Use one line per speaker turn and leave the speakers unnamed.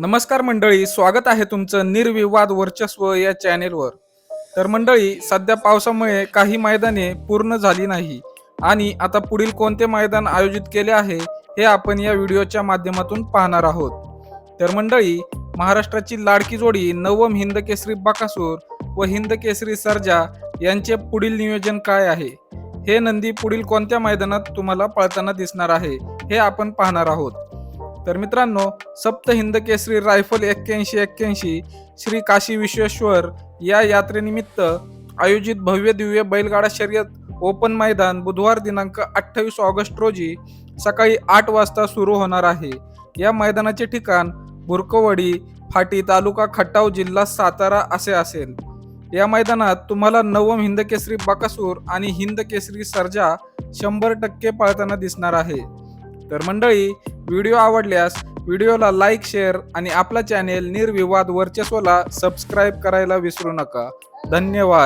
नमस्कार मंडळी स्वागत आहे तुमचं निर्विवाद वर्चस्व या चॅनेलवर. तर मंडळी सध्या पावसामुळे काही मैदाने पूर्ण झाली नाही आणि आता पुढील कोणते मैदान आयोजित केले आहे हे आपण या व्हिडिओच्या माध्यमातून पाहणार आहोत. तर मंडळी महाराष्ट्राची लाडकी जोडी नवम हिंद केसरी बाकासूर व हिंद केसरी सर्जा यांचे पुढील नियोजन काय आहे? हे नंदी पुढील कोणत्या मैदानात तुम्हाला पळताना दिसणार आहे हे आपण पाहणार आहोत. तर मित्रांनो सप्त हिंद केसरी रायफल एक्क्याऐंशी एक्क्याऐंशी श्री काशी विश्वेश्वर या यात्रेनिमित्त आयोजित भव्य दिव्य बैलगाडा शर्यत ओपन मैदान बुधवार दिनांक अठ्ठावीस ऑगस्ट रोजी सकाळी आठ वाजता सुरू होणार आहे. या मैदानाचे ठिकाण बुरकवडी फाटी तालुका खटाव जिल्हा सातारा असे असेल. या मैदानात तुम्हाला नवम हिंद केसरी बकासूर आणि हिंद केसरी सर्जा शंभर टक्के पाळताना दिसणार आहे. तर मंडळी व्हिडिओ आवडल्यास व्हिडिओला लाईक शेअर आणि आपला चॅनेल निर्विवाद वर्चस्वला सबस्क्राईब करायला विसरू नका. धन्यवाद.